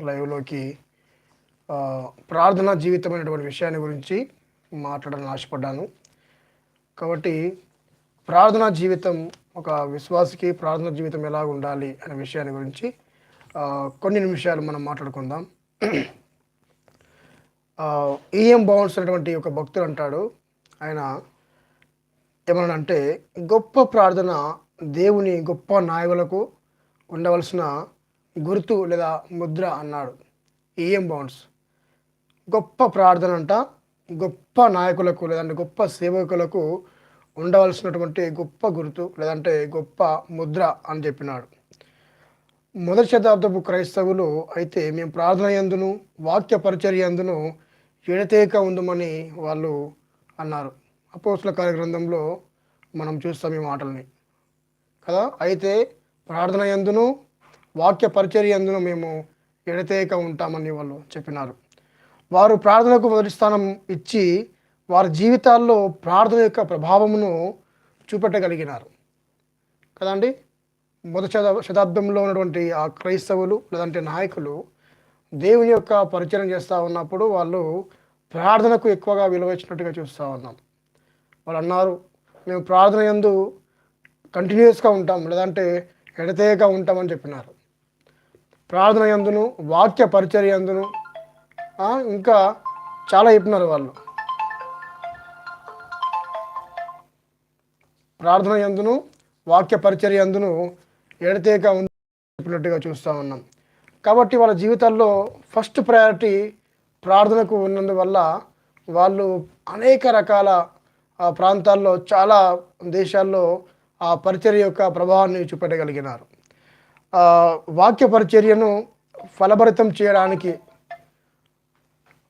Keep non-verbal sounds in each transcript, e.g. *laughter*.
లైవ్లోకి ప్రార్థనా జీవితమైనటువంటి విషయాన్ని గురించి మాట్లాడాలని ఆశపడ్డాను. కాబట్టి ప్రార్థనా జీవితం ఒక విశ్వాసికి ప్రార్థనా జీవితం ఎలా ఉండాలి అనే విషయాన్ని గురించి కొన్ని నిమిషాలు మనం మాట్లాడుకుందాం. ఈఎం బౌన్స్ అనేటువంటి ఒక భక్తుడు అంటాడు. ఆయన ఏమన్నాడంటే గొప్ప ప్రార్థన దేవుని గొప్ప నాయకులకు ఉండవలసిన గుర్తు లేదా ముద్ర అన్నాడు ఏఎం బౌన్స్ గొప్ప ప్రార్థన అంట గొప్ప నాయకులకు లేదంటే గొప్ప సేవకులకు ఉండవలసినటువంటి గొప్ప గుర్తు లేదంటే గొప్ప ముద్ర అని చెప్పినాడు. మొదటి శతాబ్దపు క్రైస్తవులు అయితే మేము ప్రార్థన ఎందును వాక్య పరిచర్య ఎడతేక ఉందమని వాళ్ళు అన్నారు. అపోస్ల కార్యగ్రంథంలో మనం చూస్తాం ఈ మాటల్ని. కదా? అయితే ప్రార్థన ఎందును వాక్య పరిచర్య మేము ఎడతేక ఉంటామని వాళ్ళు చెప్పినారు. వారు ప్రార్థనకు మొదటి స్థానం ఇచ్చి వారి జీవితాల్లో ప్రార్థన యొక్క ప్రభావమును చూపెట్టగలిగినారు. కదండి? మొదటి శతా- శతాబ్దంలో ఉన్నటువంటి ఆ క్రైస్తవులు లేదంటే నాయకులు దేవుని యొక్క పరిచయం చేస్తూ ఉన్నప్పుడు వాళ్ళు ప్రార్థనకు ఎక్కువగా విలువ ఇచ్చినట్టుగా చూస్తూ ఉన్నాం. వాళ్ళు అన్నారు మేము ప్రార్థన యందు కంటిన్యూస్గా ఉంటాం లేదంటే ఎడతేగా ఉంటామని చెప్పినారు. ప్రార్థన ఎందును వాక్య పరిచర్య ఎందును ఇంకా చాలా చెప్పినారు వాళ్ళు. ప్రార్థన యందును వాక్య పరిచర్య ఎందును ఎడతేక ఉంది చెప్పినట్టుగా చూస్తూ ఉన్నాం. కాబట్టి వాళ్ళ జీవితాల్లో ఫస్ట్ ప్రయారిటీ ప్రార్థనకు ఉన్నందువల్ల వాళ్ళు అనేక రకాల ప్రాంతాల్లో చాలా దేశాల్లో ఆ పరిచర్య యొక్క ప్రభావాన్ని చూపెట్టగలిగినారు. వాక్య పరిచర్యను ఫలభరితం చేయడానికి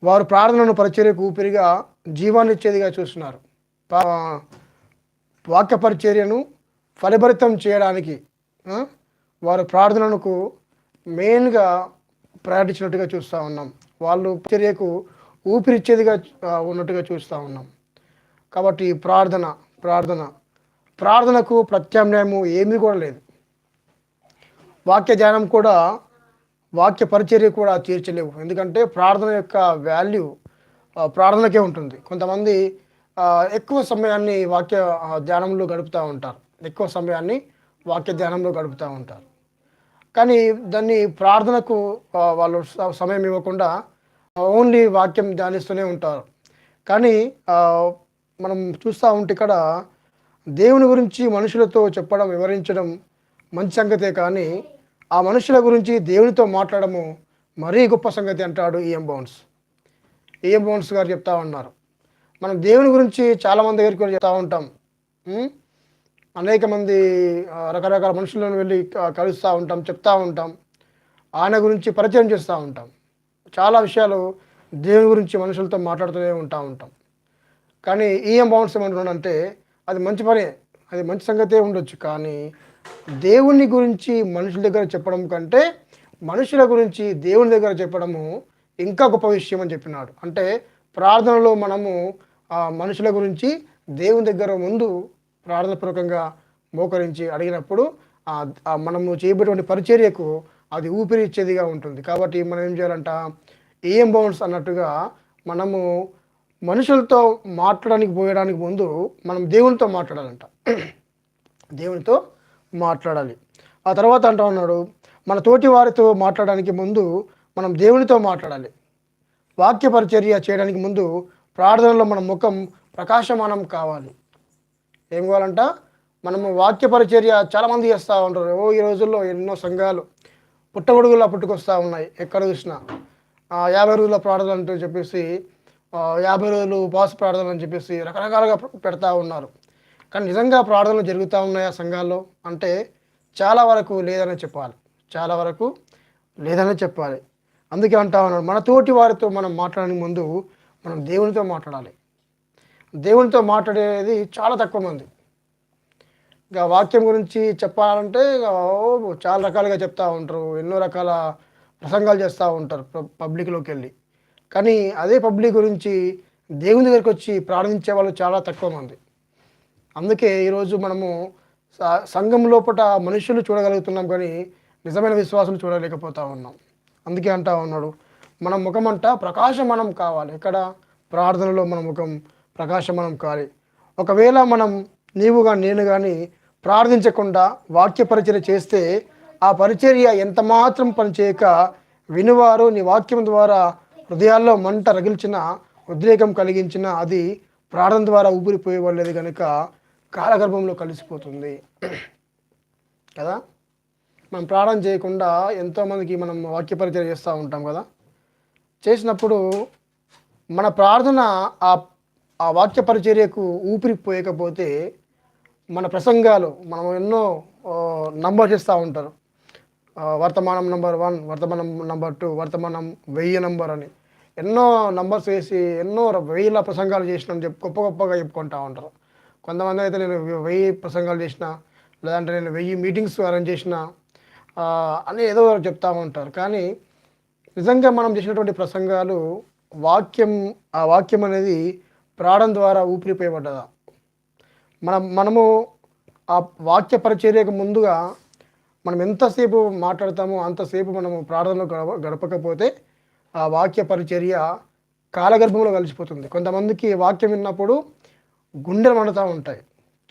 వారు ప్రార్థనను పరిచర్యకు ఊపిరిగా జీవాన్ని ఇచ్చేదిగా చూస్తున్నారు. వాక్యపరిచర్యను వాక్య పరిచర్యను ఫలభరితం చేయడానికి వారు ప్రార్థనకు మెయిన్గా ప్రయాణించినట్టుగా చూస్తూ ఉన్నాం. వాళ్ళు చర్యకు ఊపిరిచ్చేదిగా ఉన్నట్టుగా చూస్తూ ఉన్నాం. కాబట్టి ప్రార్థన ప్రార్థన. ప్రార్థనకు ప్రత్యామ్నాయము ఏమీ కూడా లేదు. వాక్య ధ్యానం కూడా వాక్య పరిచర్య కూడా తీర్చలేవు. ఎందుకంటే ప్రార్థన యొక్క వాల్యూ ప్రార్థనకే ఉంటుంది. కొంతమంది ఎక్కువ సమయాన్ని వాక్య ధ్యానంలో గడుపుతూ ఉంటారు. ఎక్కువ సమయాన్ని వాక్య ధ్యానంలో గడుపుతూ ఉంటారు. కానీ దాన్ని ప్రార్థనకు వాళ్ళు సమయం ఇవ్వకుండా ఓన్లీ వాక్యం ధ్యానిస్తూనే ఉంటారు. కానీ మనం చూస్తూ ఉంటే ఇక్కడ దేవుని గురించి మనుషులతో చెప్పడం వివరించడం మంచి సంగతే కానీ ఆ మనుషుల గురించి దేవునితో మాట్లాడము మరీ గొప్ప సంగతి అంటాడు ఈఎం బౌన్స్ ఈఎం బౌన్స్ గారు చెప్తా ఉన్నారు. మనం దేవుని గురించి చాలామంది దగ్గరికి వెళ్ళి చెప్తా ఉంటాం. అనేక మంది రకరకాల మనుషులను వెళ్ళి కలుస్తూ ఉంటాం చెప్తా ఉంటాం. ఆయన గురించి పరిచయం చేస్తూ ఉంటాం. చాలా విషయాలు దేవుని గురించి మనుషులతో మాట్లాడుతూనే ఉంటా ఉంటాం. కానీ ఈఎం బౌన్స్ ఏమంటున్నాడంటే అది మంచి పనే అది మంచి సంగతే ఉండొచ్చు. కానీ దేవుని గురించి మనుషుల దగ్గర చెప్పడం కంటే మనుషుల గురించి దేవుని దగ్గర చెప్పడము ఇంకా గొప్ప విషయం అని చెప్పినాడు. అంటే ప్రార్థనలో మనము మనుషుల గురించి దేవుని దగ్గర ముందు ప్రార్థనపూర్వకంగా మోకరించి అడిగినప్పుడు మనము చేయబడినటువంటి పరిచర్యకు అది ఊపిరి ఇచ్చేదిగా ఉంటుంది. కాబట్టి మనం ఏం చేయాలంట ఏం బౌన్స్ అన్నట్టుగా మనము మనుషులతో మాట్లాడడానికి పోయడానికి ముందు మనం దేవునితో మాట్లాడాలంట. *clears throat* దేవునితో మాట్లాడాలి. ఆ తర్వాత అంటా ఉన్నాడు మన తోటి వారితో మాట్లాడడానికి ముందు మనం దేవునితో మాట్లాడాలి. వాక్య పరిచర్య చేయడానికి ముందు ప్రార్థనలో మన ముఖం ప్రకాశమానం కావాలి. ఏం కావాలంట? మనము వాక్య పరిచర్య చాలామంది చేస్తూ ఉంటారు. ఓ ఈ రోజుల్లో ఎన్నో సంఘాలు పుట్టగొడుగులా పుట్టుకొస్తూ ఉన్నాయి. ఎక్కడ చూసినా. యాభై రోజుల ప్రార్థన అంటూ చెప్పేసి యాభై రోజులు ఉపవాస ప్రార్థన అని చెప్పేసి రకరకాలుగా పెడతా ఉన్నారు. కానీ నిజంగా ప్రార్థనలు జరుగుతూ ఉన్నాయా సంఘాల్లో? అంటే చాలా వరకు లేదనే చెప్పాలి. చాలా వరకు లేదనే చెప్పాలి. అందుకే అంటా ఉన్నాడు మన తోటి వారితో మనం మాట్లాడడానికి ముందు మనం దేవునితో మాట్లాడాలి. దేవునితో మాట్లాడేది చాలా తక్కువ మంది. ఇక వాక్యం గురించి చెప్పాలంటే చాలా రకాలుగా చెప్తూ ఉంటారు ఎన్నో రకాల ప్రసంగాలు చేస్తూ ఉంటారు పబ్లిక్లోకి వెళ్ళి. కానీ అదే పబ్లిక్ గురించి దేవుని దగ్గరికి వచ్చి ప్రార్థించే వాళ్ళు చాలా తక్కువ మంది. అందుకే ఈరోజు మనము సంఘం లోపల మనుషులు చూడగలుగుతున్నాం కానీ నిజమైన విశ్వాసం చూడలేకపోతా ఉన్నాం. అందుకే అంటా ఉన్నాడు మన ముఖం అంట ప్రకాశమనం కావాలి. ఎక్కడ? ప్రార్థనలో మన ముఖం ప్రకాశమనం కావాలి ఒకవేళ మనం నీవు కానీ నేను కానీ ప్రార్థించకుండా వాక్య పరిచర్య చేస్తే ఆ పరిచర్య ఎంత మాత్రం పనిచేయక వినువారు నీ వాక్యం ద్వారా హృదయాల్లో మంట రగిల్చిన ఉద్రేకం కలిగించిన అది ప్రార్థన ద్వారా ఊపిరిపోయేవాళ్ళేది కనుక కాలగర్భంలో కలిసిపోతుంది. కదా? మనం ప్రార్థన చేయకుండా ఎంతోమందికి మనం వాక్య పరిచయం చేస్తూ ఉంటాం కదా? చేసినప్పుడు మన ప్రార్థన ఆ ఆ వాక్య పరిచర్యకు ఊపిరి పోయకపోతే మన ప్రసంగాలు మనం ఎన్నో నంబర్ చేస్తూ ఉంటారు. వర్తమానం నంబర్ వన్ వర్తమానం నంబర్ టూ వర్తమానం వెయ్యి నంబర్ అని. ఎన్నో నంబర్స్ వేసి ఎన్నో వేల ప్రసంగాలు చేసిన చెప్పి గొప్ప గొప్పగా చెప్పుకుంటూ ఉంటారు. కొంతమంది అయితే నేను వెయ్యి ప్రసంగాలు చేసిన లేదంటే నేను వెయ్యి మీటింగ్స్ అరేంజ్ చేసిన అని ఏదో ఒకటి చెప్తా ఉంటారు. కానీ నిజంగా మనం చేసినటువంటి ప్రసంగాలు వాక్యం ఆ వాక్యం అనేది ప్రాణం ద్వారా ఊపిరిపోయబడ్డదా? మనం మనము ఆ వాక్య పరిచర్యకు ముందుగా మనం ఎంతసేపు మాట్లాడతామో అంతసేపు మనము ప్రార్థనలో గడప గడపకపోతే ఆ వాక్య పరిచర్య కాలగర్భంలో కలిసిపోతుంది. కొంతమందికి వాక్యం విన్నప్పుడు గుండెలు మండుతూ ఉంటాయి.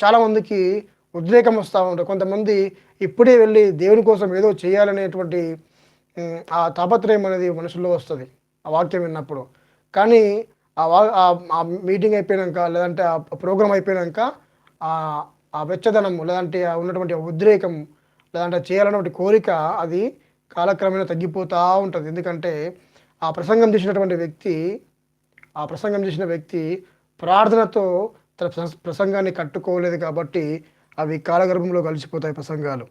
చాలామందికి ఉద్రేకం వస్తూ ఉంటాయి. కొంతమంది ఇప్పుడే వెళ్ళి దేవుని కోసం ఏదో చేయాలనేటువంటి ఆ తాపత్రయం అనేది మనుషుల్లో వస్తుంది. ఆ వాక్యం విన్నప్పుడు. కానీ ఆ వా ఆ- మీటింగ్ అయిపోయాక లేదంటే ఆ ప్రోగ్రామ్ అయిపోయాక ఆ ఆ వెచ్చదనం లేదంటే ఆ ఉన్నటువంటి ఉద్రేకం లేదంటే చేయాలన్నటువంటి కోరిక అది కాలక్రమేణా తగ్గిపోతూ ఉంటుంది. ఎందుకంటే ఆ ప్రసంగం చేసినటువంటి వ్యక్తి ఆ ప్రసంగం చేసిన వ్యక్తి ప్రార్థనతో తన ప్రసంగాన్ని కట్టుకోలేదు కాబట్టి అవి కాలగర్భంలో కలిసిపోతాయి ప్రసంగాలు.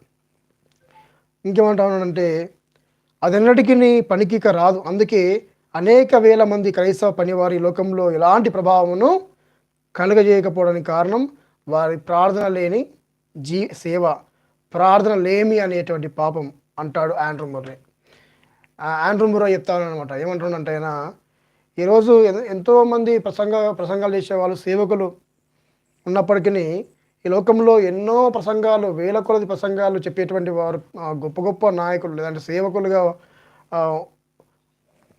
ఇంకేమంటా అదన్నటికీ పనికిక రాదు. అందుకే అనేక వేల మంది క్రైస్తవ పనివారి లోకంలో ఎలాంటి ప్రభావమును కలుగజేయకపోవడానికి కారణం వారి ప్రార్థన లేని జీ సేవ. ప్రార్థన లేమి అనేటువంటి పాపం అంటాడు ఆండ్రూ ముర్రే. ఆండ్రూ ముర్రే చెప్తాను అనమాట ఏమంటుండంటే ఆయన ఈరోజు ఎంతోమంది ప్రసంగ ప్రసంగాలు చేసేవాళ్ళు సేవకులు ఉన్నప్పటికీ ఈ లోకంలో ఎన్నో ప్రసంగాలు వేల కొలది ప్రసంగాలు చెప్పేటువంటి వారు గొప్ప గొప్ప నాయకులు లేదంటే సేవకులుగా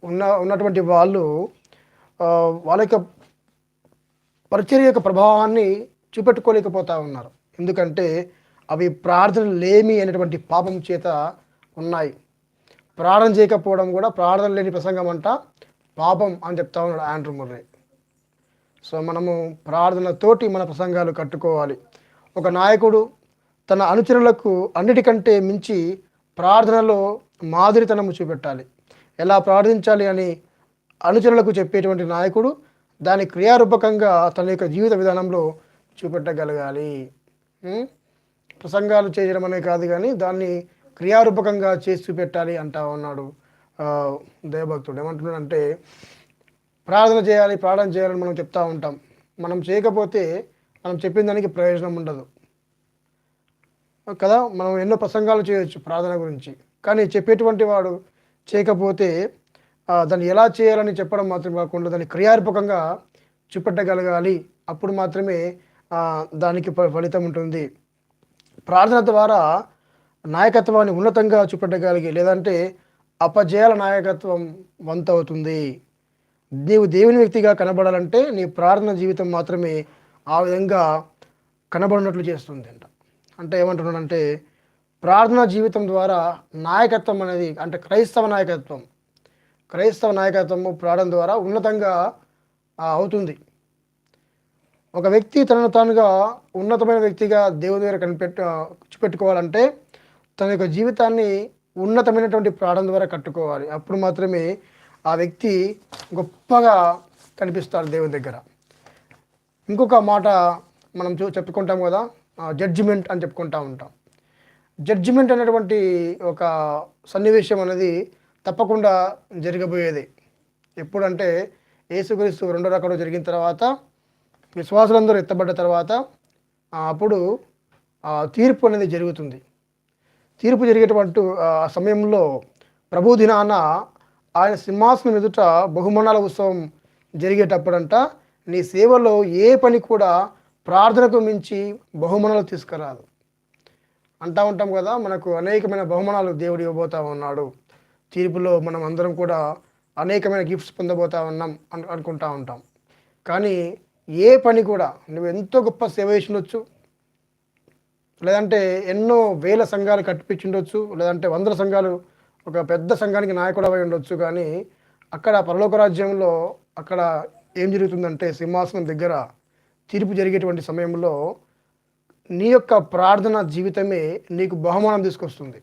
ఉన్న ఉన్నటువంటి వాళ్ళు వాళ్ళ యొక్క పరిచర్య యొక్క ప్రభావాన్ని చూపెట్టుకోలేకపోతా ఉన్నారు. ఎందుకంటే అవి ప్రార్థన లేమి అనేటువంటి పాపం చేత ఉన్నాయి. ప్రార్థన చేయకపోవడం కూడా ప్రార్థన లేని ప్రసంగం అంట పాపం అని చెప్తా ఉన్నాడు ఆండ్రూ ముర్రే. సో మనము ప్రార్థనతోటి మన ప్రసంగాలు కట్టుకోవాలి. ఒక నాయకుడు తన అనుచరులకు అన్నిటికంటే మించి ప్రార్థనలో మాదిరితనము చూపెట్టాలి. ఎలా ప్రార్థించాలి అని అనుచరులకు చెప్పేటువంటి నాయకుడు దాని క్రియారూపకంగా తన యొక్క జీవిత విధానంలో చూపెట్టగలగాలి. ప్రసంగాలు చేయడం అనే కాదు కానీ దాన్ని క్రియారూపకంగా చేసి చూపెట్టాలి అంటా ఉన్నాడు ఆ, దైవభక్తుడు. ఏమంటున్నాడంటే ప్రార్థన చేయాలి ప్రార్థన చేయాలని మనం చెప్తా ఉంటాం. మనం చేయకపోతే మనం చెప్పిన దానికి ప్రయోజనం ఉండదు. కదా? మనం ఎన్నో ప్రసంగాలు చేయొచ్చు ప్రార్థన గురించి. కానీ చెప్పేటువంటి వాడు చేయకపోతే దాన్ని ఎలా చేయాలని చెప్పడం మాత్రం కాకుండా దాన్ని క్రియారూపకంగా చూపెట్టగలగాలి. అప్పుడు మాత్రమే దానికి ఫలితం ఉంటుంది. ప్రార్థన ద్వారా నాయకత్వాన్ని ఉన్నతంగా చూపెట్టగలిగి లేదంటే అపజయాల నాయకత్వం వంతవుతుంది. నీవు దేవుని వ్యక్తిగా కనబడాలంటే నీ ప్రార్థన జీవితం మాత్రమే ఆ విధంగా కనబడినట్లు చేస్తుంది అంట అంటే ఏమంటున్నాడంటే ప్రార్థనా జీవితం ద్వారా నాయకత్వం అనేది అంటే క్రైస్తవ నాయకత్వం క్రైస్తవ నాయకత్వము ప్రార్థన ద్వారా ఉన్నతంగా అవుతుంది. ఒక వ్యక్తి తనను తానుగా ఉన్నతమైన వ్యక్తిగా దేవుని దగ్గర కనిపెట్టు చూపెట్టుకోవాలంటే తన యొక్క జీవితాన్ని ఉన్నతమైనటువంటి ప్రాణం ద్వారా కట్టుకోవాలి. అప్పుడు మాత్రమే ఆ వ్యక్తి గొప్పగా కనిపిస్తారు దేవుని దగ్గర. ఇంకొక మాట మనం చూ చెప్పుకుంటాం కదా జడ్జిమెంట్ అని చెప్పుకుంటా ఉంటాం. జడ్జిమెంట్ అనేటువంటి ఒక సన్నివేశం అనేది తప్పకుండా జరగబోయేది. ఎప్పుడంటే యేసుక్రీస్తు రెండో రకంలో జరిగిన తర్వాత విశ్వాసులందరూ ఎత్తబడ్డ తర్వాత అప్పుడు తీర్పు అనేది జరుగుతుంది. తీర్పు జరిగేటువంటి ఆ సమయంలో ప్రభు దినాన ఆయన సింహాసనం ఎదుట బహుమానాల ఉత్సవం జరిగేటప్పుడంట నీ సేవలో ఏ పని కూడా ప్రార్థనకు మించి బహుమానాలు తీసుకురాదు. అంటా ఉంటాం కదా మనకు అనేకమైన బహుమానాలు దేవుడు ఇవ్వబోతా ఉన్నాడు. తీర్పులో మనం అందరం కూడా అనేకమైన గిఫ్ట్స్ పొందబోతా ఉన్నాం అను అనుకుంటా ఉంటాం. కానీ ఏ పని కూడా నువ్వు ఎంతో గొప్ప సేవ చేసిండొచ్చు. లేదంటే ఎన్నో వేల సంఘాలు కట్టిపించిండొచ్చు లేదంటే వందల సంఘాలు ఒక పెద్ద సంఘానికి నాయకుడు అయి ఉండొచ్చు కానీ అక్కడ పరలోక రాజ్యంలో అక్కడ ఏం జరుగుతుందంటే సింహాసనం దగ్గర తీర్పు జరిగేటువంటి సమయంలో నీ యొక్క ప్రార్థన జీవితమే నీకు బహుమానం తీసుకొస్తుంది.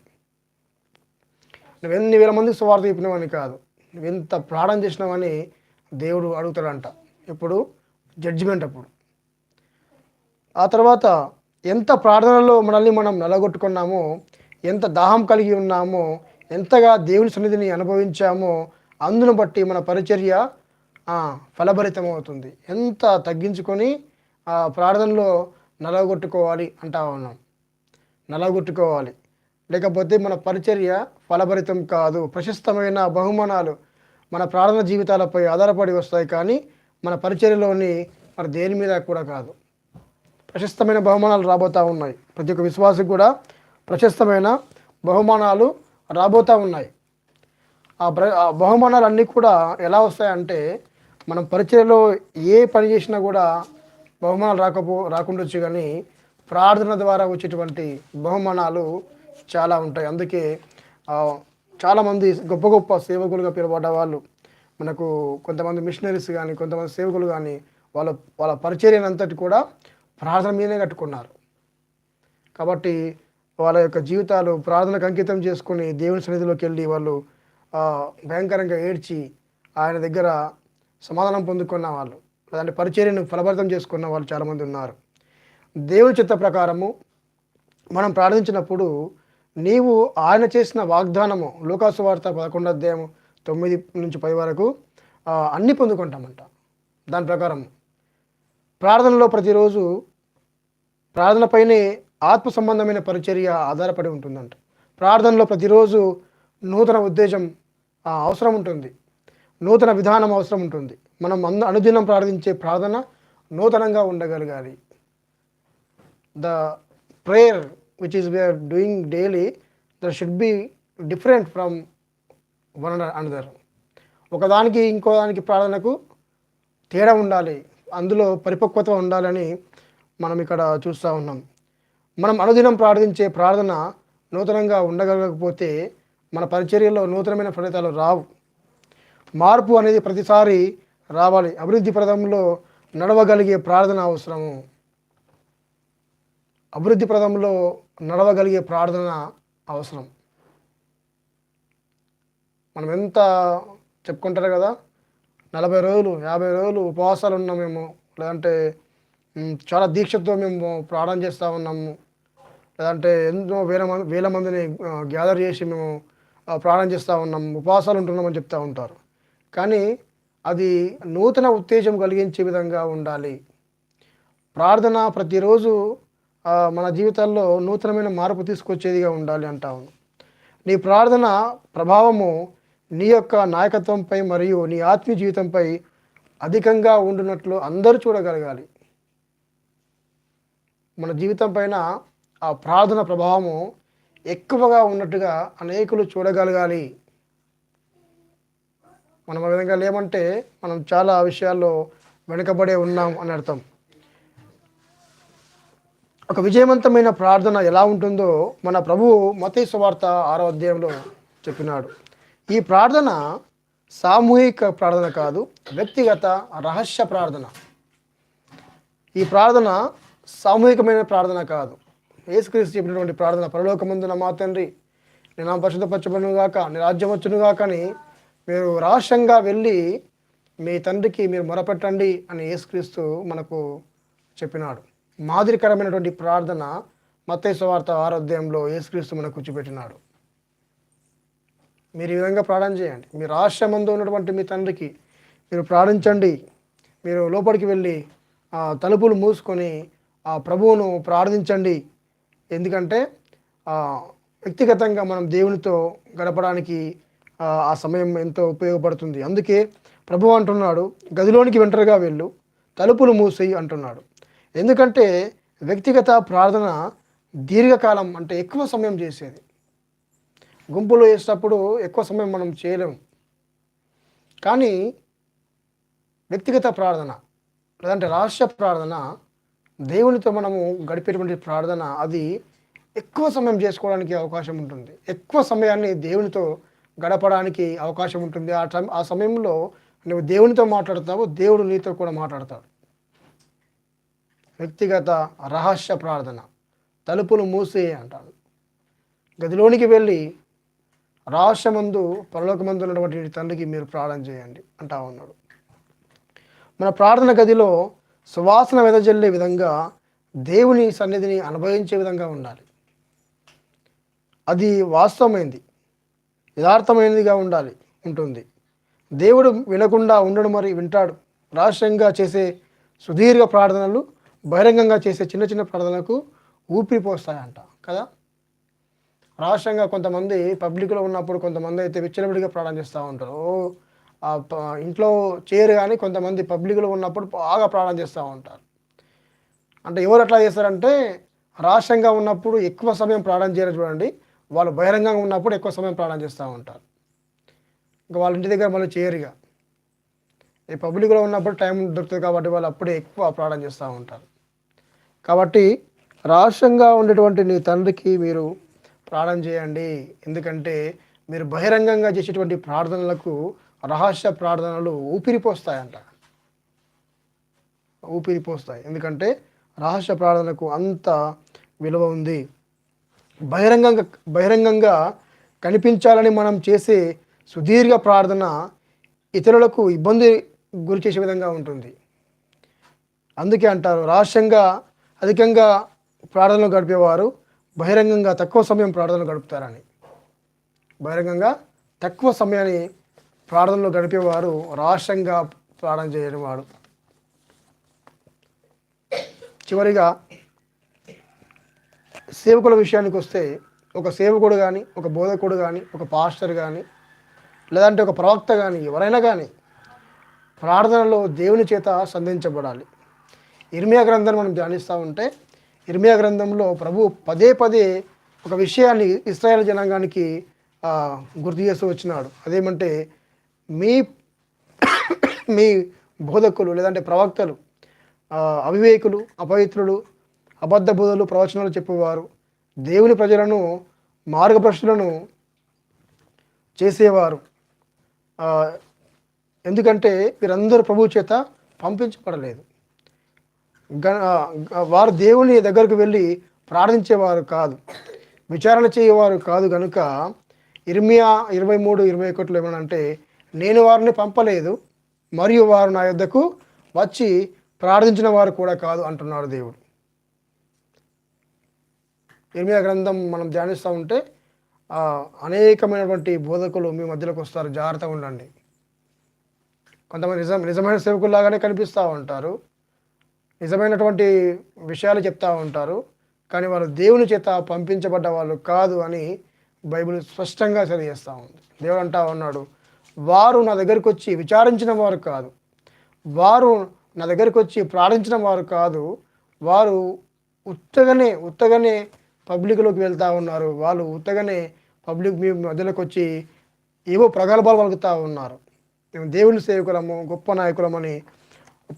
నువ్వు ఎన్ని వేల మందికి స్వార్థ చెప్పినవని కాదు. నువ్వు ఎంత ప్రాణం చేసినావని దేవుడు అడుగుతాడంట. ఎప్పుడు? జడ్జిమెంట్ అప్పుడు. ఆ తర్వాత ఎంత ప్రార్థనలో మనల్ని మనం నలగొట్టుకున్నామో ఎంత దాహం కలిగి ఉన్నామో ఎంతగా దేవుని సన్నిధిని అనుభవించామో అందును బట్టి మన పరిచర్య ఫలభరితమవుతుంది. ఎంత తగ్గించుకొని ఆ ప్రార్థనలో నలగొట్టుకోవాలి అంటా ఉన్నాం. నలగొట్టుకోవాలి. లేకపోతే మన పరిచర్య ఫలభరితం కాదు. ప్రశస్తమైన బహుమానాలు మన ప్రార్థన జీవితాలపై ఆధారపడి వస్తాయి కానీ మన పరిచర్యలోని మరి దేని మీద కూడా కాదు. ప్రశస్తమైన బహుమానాలు రాబోతూ ఉన్నాయి. ప్రతి ఒక్క విశ్వాసం కూడా ప్రశస్తమైన బహుమానాలు రాబోతూ ఉన్నాయి. ఆ ప్ర బహుమానాలన్నీ కూడా ఎలా వస్తాయంటే మనం పరిచయలో ఏ పని చేసినా కూడా బహుమానాలు రాకపో రాకుండొచ్చు కానీ ప్రార్థన ద్వారా వచ్చేటువంటి బహుమానాలు చాలా ఉంటాయి. అందుకే చాలామంది గొప్ప గొప్ప సేవకులుగా పిలువబడ్డ వాళ్ళు మనకు కొంతమంది మిషనరీస్ కానీ కొంతమంది సేవకులు కానీ వాళ్ళ వాళ్ళ పరిచర్యనంతటి కూడా ప్రార్థన మీదనే కట్టుకున్నారు. కాబట్టి వాళ్ళ యొక్క జీవితాలు ప్రార్థనకు అంకితం చేసుకుని దేవుని సన్నిధిలోకి వెళ్ళి వాళ్ళు భయంకరంగా ఏడ్చి ఆయన దగ్గర సమాధానం పొందుకున్న వాళ్ళు దాని పరిచర్యను ఫలభరితం చేసుకున్న వాళ్ళు చాలామంది ఉన్నారు. దేవుని చిత్త ప్రకారము మనం ప్రార్థించినప్పుడు నీవు ఆయన చేసిన వాగ్దానము లోకాసు వార్త పదకొండు అధ్యాయము తొమ్మిది నుంచి పది వరకు అన్నీ అన్ని పొందుకుంటామంట. దాని ప్రకారం ప్రార్థనలో ప్రతిరోజు ప్రార్థనపైనే ఆత్మ సంబంధమైన పరిచర్య ఆధారపడి ఉంటుందంట. ప్రార్థనలో ప్రతిరోజు నూతన ఉద్దేశం అవసరం ఉంటుంది. నూతన విధానం అవసరం ఉంటుంది. మనం అంద అనుదినం ప్రార్థించే ప్రార్థన నూతనంగా ఉండగలగాలి. The prayer which is we are doing daily that should be different from one another ఒకదానికి ఇంకో దానికి ప్రార్థనకు తేడా ఉండాలి. అందులో పరిపక్వత ఉండాలని మనం ఇక్కడ చూస్తూ ఉన్నాం. మనం అనుదినం ప్రార్థించే ప్రార్థన నూతనంగా ఉండగలకపోతే మన పరిచర్యలో నూతనమైన ఫలితాలు రావు. మార్పు అనేది ప్రతిసారి రావాలి. అభివృద్ధి ప్రదంలో నడవగలిగే ప్రార్థన అవసరము. అభివృద్ధి ప్రదంలో నడవగలిగే ప్రార్థన అవసరం. మనం ఎంత చెప్పుకుంటారు కదా? నలభై రోజులు యాభై రోజులు ఉపవాసాలు ఉన్నాం మేము లేదంటే చాలా దీక్షతో మేము ప్రార్థన చేస్తూ ఉన్నాము. లేదంటే ఎన్నో వేల మంది వేల మందిని గ్యాదర్ చేసి మేము ప్రారంభం ప్రార్థన చేస్తూ ఉన్నాం ఉపవాసాలు ఉంటున్నామని చెప్తూ ఉంటారు. కానీ అది నూతన ఉత్తేజం కలిగించే విధంగా ఉండాలి. ప్రార్థన ప్రతిరోజు మన జీవితాల్లో నూతనమైన మార్పు తీసుకొచ్చేదిగా ఉండాలి అంటాము. నీ ప్రార్థన ప్రభావము నీ యొక్క నాయకత్వంపై మరియు నీ ఆత్మీయ జీవితంపై అధికంగా ఉండునట్లు అందరూ చూడగలగాలి. మన జీవితం పైన ఆ ప్రార్థన ప్రభావము ఎక్కువగా ఉన్నట్టుగా అనేకులు చూడగలగాలి. మనం ఆ విధంగా లేమంటే మనం చాలా విషయాల్లో వెనుకబడే ఉన్నాం అని అర్థం. ఒక విజయవంతమైన ప్రార్థన ఎలా ఉంటుందో మన ప్రభువు మతీ సువార్త ఆరో అధ్యాయంలో చెప్పినాడు. ఈ ప్రార్థన సామూహిక ప్రార్థన కాదు వ్యక్తిగత రహస్య ప్రార్థన. ఈ ప్రార్థన సామూహికమైన ప్రార్థన కాదు. యేసుక్రీస్తు చెప్పినటువంటి ప్రార్థన పరలోకమందున మా తండ్రి నేను నా పరిశుద్ధపరచబడును గాక నీ రాజ్యం వచ్చును గాక అని మీరు రహస్యంగా వెళ్ళి మీ తండ్రికి మీరు మొరపెట్టండి అని యేసుక్రీస్తు మనకు చెప్పినాడు. మాదిరికరమైనటువంటి ప్రార్థన మత్తయి సువార్త ఆరోగ్యంలో యేసుక్రీస్తు మనకు కూర్చోబెట్టినాడు మీరు ఈ విధంగా ప్రార్థన చేయండి. మీ రహస్యమందు ఉన్నటువంటి మీ తండ్రికి మీరు ప్రార్థించండి. మీరు లోపలికి వెళ్ళి ఆ తలుపులు మూసుకొని ఆ ప్రభువును ప్రార్థించండి. ఎందుకంటే వ్యక్తిగతంగా మనం దేవునితో గడపడానికి ఆ సమయం ఎంతో ఉపయోగపడుతుంది. అందుకే ప్రభు అంటున్నాడు గదిలోనికి వెంటరుగా వెళ్ళు తలుపులు మూసేయి అంటున్నాడు. ఎందుకంటే వ్యక్తిగత ప్రార్థన దీర్ఘకాలం అంటే ఎక్కువ సమయం చేసేది. గుంపులో చేసేటప్పుడు ఎక్కువ సమయం మనం చేయలేము. కానీ వ్యక్తిగత ప్రార్థన లేదంటే రహస్య ప్రార్థన దేవునితో మనము గడిపేటువంటి ప్రార్థన అది ఎక్కువ సమయం చేసుకోవడానికి అవకాశం ఉంటుంది. ఎక్కువ సమయాన్ని దేవునితో గడపడానికి అవకాశం ఉంటుంది. ఆ టైం ఆ సమయంలో నువ్వు దేవునితో మాట్లాడతావు దేవుడు నీతో కూడా మాట్లాడతాడు. వ్యక్తిగత రహస్య ప్రార్థన తలుపులు మూసే అంటాడు గదిలోనికి వెళ్ళి రహస్యమందు పరలోకమందు ఉన్నటువంటి తండ్రికి మీరు ప్రార్థన చేయండి అంటా ఉన్నాడు. మన ప్రార్థన గదిలో సువాసన వెదజల్లే విధంగా దేవుని సన్నిధిని అనుభవించే విధంగా ఉండాలి. అది వాస్తవమైంది. యథార్థమైనదిగా ఉండాలి ఉంటుంది. దేవుడు వినకుండా ఉండడు మరి వింటాడు. రహస్యంగా చేసే సుదీర్ఘ ప్రార్థనలు బహిరంగంగా చేసే చిన్న చిన్న ప్రార్థనలకు ఊపిరి పోస్తాయంట కదా? రహస్యంగా కొంతమంది పబ్లిక్లో ఉన్నప్పుడు కొంతమంది అయితే విచ్చలవిడిగా ప్రార్థన చేస్తూ ఉంటారు. ఓ, ఇంట్లో చేయరు కానీ కొంతమంది పబ్లిక్లో ఉన్నప్పుడు బాగా ప్రార్థన చేస్తూ ఉంటారు. అంటే ఎవరు ఎట్లా చేస్తారంటే రాష్ట్రంగా ఉన్నప్పుడు ఎక్కువ సమయం ప్రార్థన చేయరు చూడండి. వాళ్ళు బహిరంగంగా ఉన్నప్పుడు ఎక్కువ సమయం ప్రార్థన చేస్తూ ఉంటారు. ఇంకా వాళ్ళ ఇంటి దగ్గర మళ్ళీ చేయరుగా ఈ పబ్లిక్లో ఉన్నప్పుడు టైం దొరుకుతుంది కాబట్టి వాళ్ళు అప్పుడే ఎక్కువ ప్రార్థన చేస్తూ ఉంటారు. కాబట్టి రహస్యంగా ఉండేటువంటి నీ తండ్రికి మీరు ప్రార్థన చేయండి. ఎందుకంటే మీరు బహిరంగంగా చేసేటువంటి ప్రార్థనలకు రహస్య ప్రార్థనలు ఊపిరిపోస్తాయంట. ఊపిరిపోస్తాయి. ఎందుకంటే రహస్య ప్రార్థనకు అంత విలువ ఉంది. బహిరంగంగా బహిరంగంగా కనిపించాలని మనం చేసే సుదీర్ఘ ప్రార్థన ఇతరులకు ఇబ్బంది గురి చేసే విధంగా ఉంటుంది. అందుకే అంటారు రహస్యంగా అధికంగా ప్రార్థనలు గడిపేవారు బహిరంగంగా తక్కువ సమయం ప్రార్థనలు గడుపుతారని. బహిరంగంగా తక్కువ సమయాన్ని ప్రార్థనలో గడిపేవారు రహస్యంగా ప్రార్థన చేయనివాడు చివరిగా సేవకుల విషయానికి వస్తే ఒక సేవకుడు కానీ ఒక బోధకుడు కానీ ఒక పాస్టర్ కానీ లేదంటే ఒక ప్రవక్త కానీ ఎవరైనా కానీ ప్రార్థనలో దేవుని చేత సంధించబడాలి. ఇర్మియా గ్రంథాన్ని మనం ధ్యానిస్తూ ఉంటే ఇర్మియా గ్రంథంలో ప్రభు పదే పదే ఒక విషయాన్ని ఇస్రాయేల్ జనాంగానికి గుర్తు చేస్తూ వచ్చినాడు. అదేమంటే మీ *coughs* మీ బోధకులు లేదంటే ప్రవక్తలు అవివేకులు అపవిత్రులు అబద్ధ బోధలు ప్రవచనాలు చెప్పేవారు. దేవుని ప్రజలను మార్గప్రశ్నలను చేసేవారు. ఎందుకంటే వీరందరూ ప్రభు చేత పంపించబడలేదు. గ- వారు దేవుని దగ్గరకు వెళ్ళి ప్రార్థించేవారు కాదు. విచారణ చేయవారు కాదు కనుక ఇర్మియా ఇరవై మూడు ఇరవై ఒకటిలో ఏమనంటే నేను వారిని పంపలేదు మరియు వారు నా యొద్దకు వచ్చి ప్రార్థించిన వారు కూడా కాదు అంటున్నాడు దేవుడు. ఇర్మియా గ్రంథం మనం ధ్యానిస్తూ ఉంటే ఆ, అనేకమైనటువంటి బోధకులు మీ మధ్యలోకి వస్తారు జాగ్రత్తగా ఉండండి. కొంతమంది నిజం నిజమైన సేవకుల్లాగానే కనిపిస్తూ ఉంటారు నిజమైనటువంటి విషయాలు చెప్తూ ఉంటారు కానీ వారు దేవుని చేత పంపించబడ్డ వాళ్ళు కాదు అని బైబిల్ స్పష్టంగా తెలియజేస్తూ ఉంది. దేవుడు అంటా ఉన్నాడు వారు నా దగ్గరికి వచ్చి విచారించిన వారు కాదు. వారు నా దగ్గరికి వచ్చి ప్రార్థించిన వారు కాదు. వారు ఉత్తగానే ఉత్తగానే పబ్లిక్లోకి వెళ్తూ ఉన్నారు. వాళ్ళు ఉత్తగానే పబ్లిక్ మీ మధ్యలోకి వచ్చి ఏవో ప్రగల్భాలు పలుకుతూ ఉన్నారు. మేము దేవుని సేవకులము గొప్ప నాయకులమని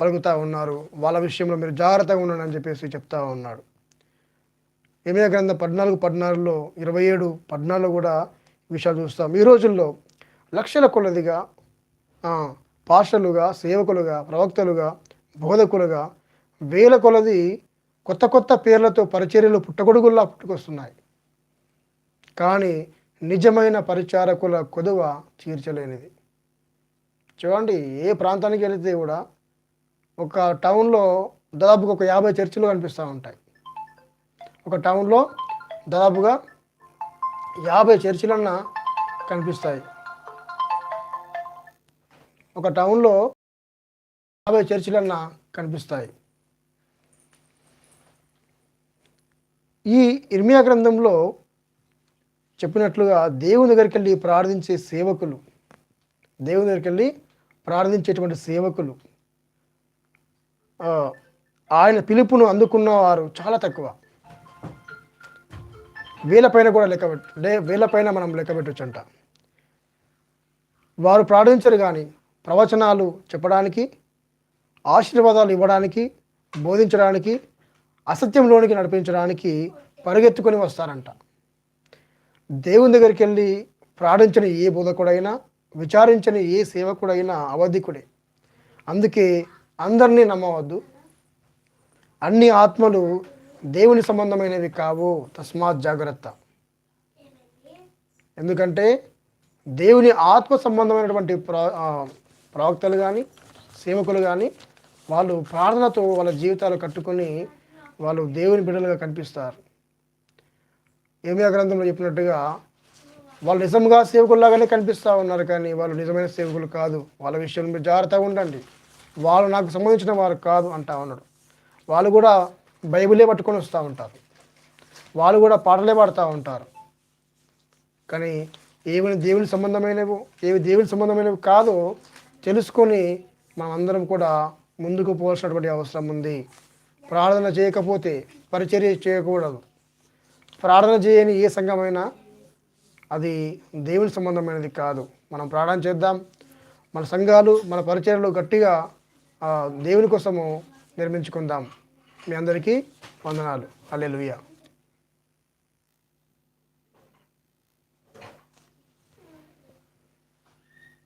పలుకుతూ ఉన్నారు. వాళ్ళ విషయంలో మీరు జాగ్రత్తగా ఉండండి అని చెప్పేసి చెప్తా ఉన్నాడు. ఏమైనా గ్రంథం పద్నాలుగు పద్నాలుగులో ఇరవై ఏడు పద్నాలుగు కూడా విషయాలు చూస్తాం. ఈ రోజుల్లో లక్షల కొలదిగా పాషలుగా సేవకులుగా ప్రవక్తలుగా బోధకులుగా వేల కొలది కొత్త కొత్త పేర్లతో పరిచర్యలు పుట్టగొడుగుల్లా పుట్టుకొస్తున్నాయి. కానీ నిజమైన పరిచారకుల కొదువ తీర్చలేనిది. చూడండి ఏ ప్రాంతానికి వెళితే కూడా ఒక టౌన్లో దాదాపుగా ఒక యాభై చర్చిలు కనిపిస్తూ ఉంటాయి. ఒక టౌన్లో దాదాపుగా యాభై చర్చిలన్నా కనిపిస్తాయి. ఒక టౌన్లో యాభై చర్చిలన్నా కనిపిస్తాయి. ఈ ఇర్మియా గ్రంథంలో చెప్పినట్లుగా దేవుని దగ్గరికి వెళ్ళి ప్రార్థించే సేవకులు దేవుని దగ్గరికి వెళ్ళి ప్రార్థించేటువంటి సేవకులు ఆయన పిలుపును అందుకున్న వారు చాలా తక్కువ. వీళ్ళపైన కూడా లెక్క పెట్టు లే వీళ్ళపైన మనం లెక్క పెట్టొచ్చంట. వారు ప్రార్థించరు కానీ ప్రవచనాలు చెప్పడానికి ఆశీర్వాదాలు ఇవ్వడానికి బోధించడానికి అసత్యంలోనికి నడిపించడానికి పరిగెత్తుకొని వస్తారంట. దేవుని దగ్గరికి వెళ్ళి ప్రార్థించని ఏ బోధకుడైనా విచారించని ఏ సేవకుడైనా అవధికుడే. అందుకే అందరినీ నమ్మవద్దు. అన్ని ఆత్మలు దేవుని సంబంధమైనవి కావు. తస్మాత్ జాగ్రత్త. ఎందుకంటే దేవుని ఆత్మ సంబంధమైనటువంటి ప్ర ప్రవక్తలు కానీ సేవకులు కానీ వాళ్ళు ప్రార్థనతో వాళ్ళ జీవితాలు కట్టుకొని వాళ్ళు దేవుని బిడ్డలుగా కనిపిస్తారు. ఏమియా గ్రంథంలో చెప్పినట్టుగా వాళ్ళు నిజంగా సేవకుల్లాగానే కనిపిస్తూ ఉన్నారు కానీ వాళ్ళు నిజమైన సేవకులు కాదు. వాళ్ళ విషయంలో మీరు జాగ్రత్తగా ఉండండి. వాళ్ళు నాకు సంబంధించిన వారు కాదు అంటా ఉన్నాడు. వాళ్ళు కూడా బైబిలే పట్టుకొని వస్తూ ఉంటారు. వాళ్ళు కూడా పాటలే పాడుతూ ఉంటారు. కానీ ఏమైనా దేవుని సంబంధమైనవి ఏవి దేవుని సంబంధమైనవి కాదో తెలుసుకొని మనమందరం కూడా ముందుకు పోవాల్సినటువంటి అవసరం ఉంది. ప్రార్థన చేయకపోతే పరిచర్య చేయకూడదు. ప్రార్థన చేయని ఏ సంఘమైనా అది దేవుని సంబంధమైనది కాదు. మనం ప్రార్థన చేద్దాం. మన సంఘాలు మన పరిచర్యలు గట్టిగా దేవుని కోసము నిర్మించుకుందాం. మీ అందరికీ వందనాలు. అల్లెలుయ్యా